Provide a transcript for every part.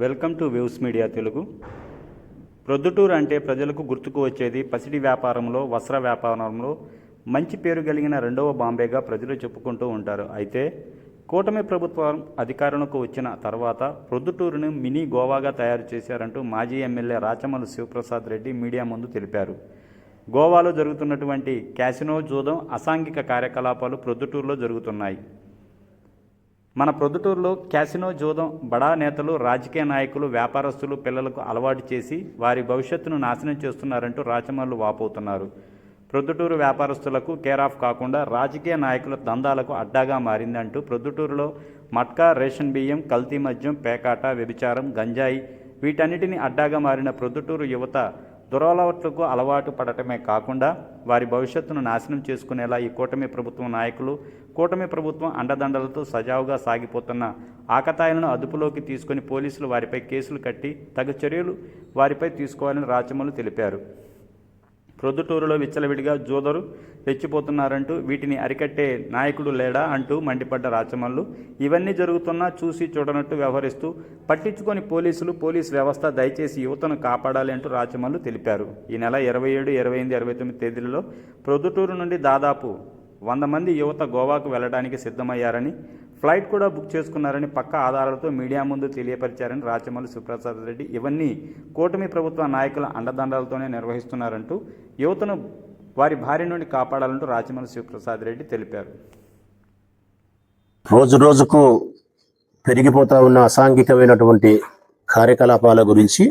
Welcome to views media Telugu. Proddatur అంటే ప్రజలకు గుర్తుకు వచ్చేది పసిడి వ్యాపారంలో వస్త్ర వ్యాపారంలో మంచి పేరు కలిగిన రెండవ బాంబేగా ప్రజలు చెప్పుకుంటూ ఉంటారు. అయితే కూటమి ప్రభుత్వం అధికారంలోకి వచ్చిన తర్వాత ప్రొద్దుటూరును మినీ గోవాగా తయారు చేశారంటూ మాజీ ఎమ్మెల్యే రాచమల్లు శివప్రసాద్ రెడ్డి మీడియా ముందు తెలిపారు. గోవాలో జరుగుతున్నటువంటి క్యాసినో జూదం అసాంఘిక కార్యకలాపాలు ప్రొద్దుటూరులో జరుగుతున్నాయి. మన ప్రొద్దుటూరులో క్యాసినో జూదం బడా నేతలు రాజకీయ నాయకులు వ్యాపారస్తులు పిల్లలకు అలవాటు చేసి వారి భవిష్యత్తును నాశనం చేస్తున్నారంటూ రాచమల్లు వాపోతున్నారు. ప్రొద్దుటూరు వ్యాపారస్తులకు కేర్ ఆఫ్ కాకుండా రాజకీయ నాయకుల దందాలకు అడ్డాగా మారిందంటూ ప్రొద్దుటూరులో మట్కా రేషన్ బియ్యం కల్తీ మద్యం పేకాట వ్యభిచారం గంజాయి వీటన్నిటిని అడ్డాగా మారిన ప్రొద్దుటూరు యువత దురలవాట్లకు అలవాటు పడటమే కాకుండా వారి భవిష్యత్తును నాశనం చేసుకునేలా ఈ కూటమి ప్రభుత్వం నాయకులు కూటమి ప్రభుత్వం అండదండలతో సజావుగా సాగిపోతున్న ఆకతాయిలను అదుపులోకి తీసుకొని పోలీసులు వారిపై కేసులు కట్టి తగు చర్యలు వారిపై తీసుకోవాలని రాచమలు తెలిపారు. ప్రొద్దుటూరులో విచ్చలవిడిగా జోదరు రెచ్చిపోతున్నారంటూ వీటిని అరికట్టే నాయకుడు లేడా అంటూ మండిపడ్డ రాచమల్లు. ఇవన్నీ జరుగుతున్నా చూసి చూడనట్టు వ్యవహరిస్తూ పట్టించుకొని పోలీసులు పోలీస్ వ్యవస్థ దయచేసి యువతను కాపాడాలి అంటూ రాచమల్లు తెలిపారు. ఈ నెల ఇరవై ఏడు ఇరవై ఎనిమిది ఇరవై తొమ్మిది తేదీలలో ప్రొద్దుటూరు నుండి దాదాపు వంద మంది యువత గోవాకు వెళ్ళడానికి సిద్ధమయ్యారని ఫ్లైట్ కూడా బుక్ చేసుకున్నారని పక్క ఆధారాలతో మీడియా ముందు తెలియపరిచారని రాచమల్లి సుప్రసాద్ రెడ్డి. ఇవన్నీ కూటమి ప్రభుత్వ నాయకుల అండదండాలతోనే నిర్వహిస్తున్నారంటూ యువతను వారి భార్య నుండి కాపాడాలంటూ రాచమల్లి శివప్రసాద్ రెడ్డి తెలిపారు. రోజు రోజుకు పెరిగిపోతా ఉన్న అసాంఘికమైనటువంటి కార్యకలాపాల గురించి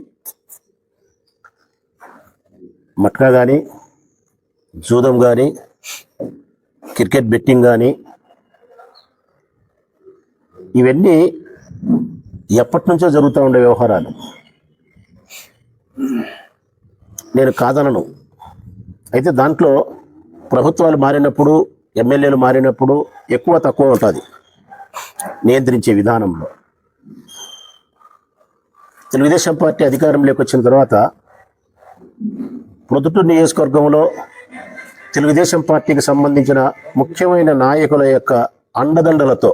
మట్కా కానీ జూదం కానీ క్రికెట్ బెట్టింగ్ కానీ ఇవన్నీ ఎప్పటి నుంచో జరుగుతూ ఉండే వ్యవహారాలు. నేను కాదనను. అయితే దాంట్లో ప్రభుత్వాలు మారినప్పుడు ఎమ్మెల్యేలు మారినప్పుడు ఎక్కువ తక్కువ ఉంటుంది. నియంత్రించే విధానంలో. తెలుగుదేశం పార్టీ అధికారంలోకి వచ్చిన తర్వాత ప్రొద్దుటూరు నియోజకవర్గంలో తెలుగుదేశం పార్టీకి సంబంధించిన ముఖ్యమైన నాయకుల యొక్క అండదండలతో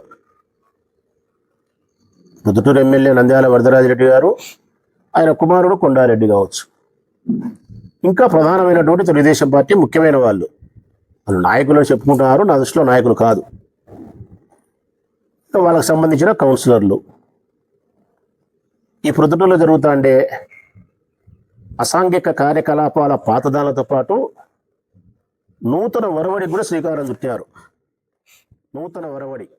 ప్రొద్దుటూరు ఎమ్మెల్యే నంద్యాల వరదరాజిరెడ్డి గారు ఆయన కుమారుడు కొండారెడ్డి కావచ్చు. ఇంకా ప్రధానమైనటువంటి తెలుగుదేశం పార్టీ ముఖ్యమైన వాళ్ళు. వాళ్ళు నాయకులు చెప్పుకుంటున్నారు నా దృష్టిలో నాయకులు కాదు. వాళ్ళకు వాళ్ళకి సంబంధించిన కౌన్సిలర్లు. ఈ ప్రొద్దుటూరులో జరుగుతాండే అసాంఘిక కార్యకలాపాల పాతదాలతో పాటు నూతన వరవడి కూడా శ్రీకారం చుట్టారు. నూతన వరవడి.